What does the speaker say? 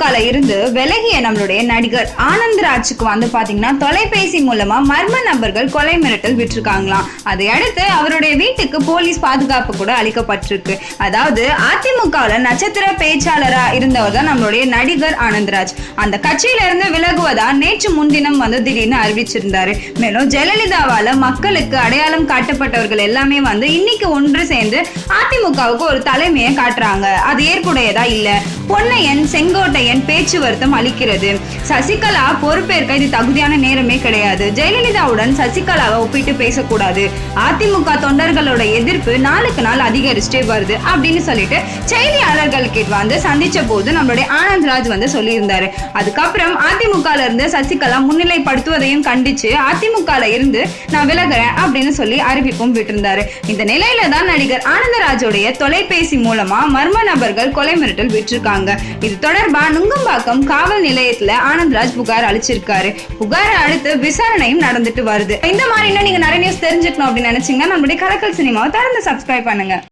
திமுகல இருந்து விலகிய நம்மளுடைய நடிகர் ஆனந்த்ராஜுக்கு வந்து பாத்தீங்கன்னா தொலைபேசி மூலமா மர்ம நபர்கள் கொலை மிரட்டல் விட்டுருக்காங்களாம். அதை அடுத்து அவருடைய வீட்டுக்கு போலீஸ் பாதுகாப்பு கூட அளிக்கப்பட்டிருக்கு. அதாவது அதிமுகவுல நட்சத்திர பேச்சாளரா இருந்தவர் தான் நம்மளுடைய நடிகர் ஆனந்த்ராஜ். அந்த கட்சியில இருந்து விலகுவதா நேற்று முன்தினம் வந்து திடீர்னு அறிவிச்சிருந்தாரு. மேலும் ஜெயலலிதாவால மக்களுக்கு அடையாளம் காட்டப்பட்டவர்கள் எல்லாமே வந்து இன்னைக்கு ஒன்று சேர்ந்து அதிமுகவுக்கு ஒரு தலைமையை காட்டுறாங்க. அது ஏற்புடையதா இல்ல? பொன்னையன் செங்கோட்டையன் பேச்சுவார்த்தம் அளிக்கிறது. சசிகலா பொறுப்பேற்க இது தகுதியான நேரமே கிடையாது. ஜெயலலிதாவுடன் சசிகலாவை ஒப்பிட்டு பேசக்கூடாது. அதிமுக தொண்டர்களோட எதிர்ப்பு நாளுக்கு நாள் அதிகரிச்சுட்டே வருது அப்படின்னு சொல்லிட்டு செய்தியாளர்கள் கிட்ட வந்து சந்திச்ச போது நம்மளுடைய ஆனந்த்ராஜ் வந்து சொல்லியிருந்தாரு. அதுக்கப்புறம் அதிமுக இருந்து சசிகலா முன்னிலைப்படுத்துவதையும் கண்டிச்சு அதிமுக இருந்து நான் விலகுறேன் அப்படின்னு சொல்லி அறிவிப்பும் விட்டிருந்தாரு. இந்த நிலையில தான் நடிகர் ஆனந்தராஜோடைய தொலைபேசி மூலமா மர்ம நபர்கள் கொலை மிரட்டல் விட்டிருக்காங்க. இது தொடர்பா நுங்கம்பாக்கம் காவல் நிலையத்துல ஆனந்த்ராஜ் புகார் அளிச்சிருக்காரு. புகாரை அடுத்து விசாரணையும் நடந்துட்டு வருது. இந்த மாதிரி இன்னும் நீங்க நிறைய நியூஸ் தெரிஞ்சுக்கணும் அப்படின்னு நினைச்சீங்கன்னா நம்மளுடைய கலக்கல் சினிமாவை தொடர்ந்து சப்ஸ்கிரைப் பண்ணுங்க.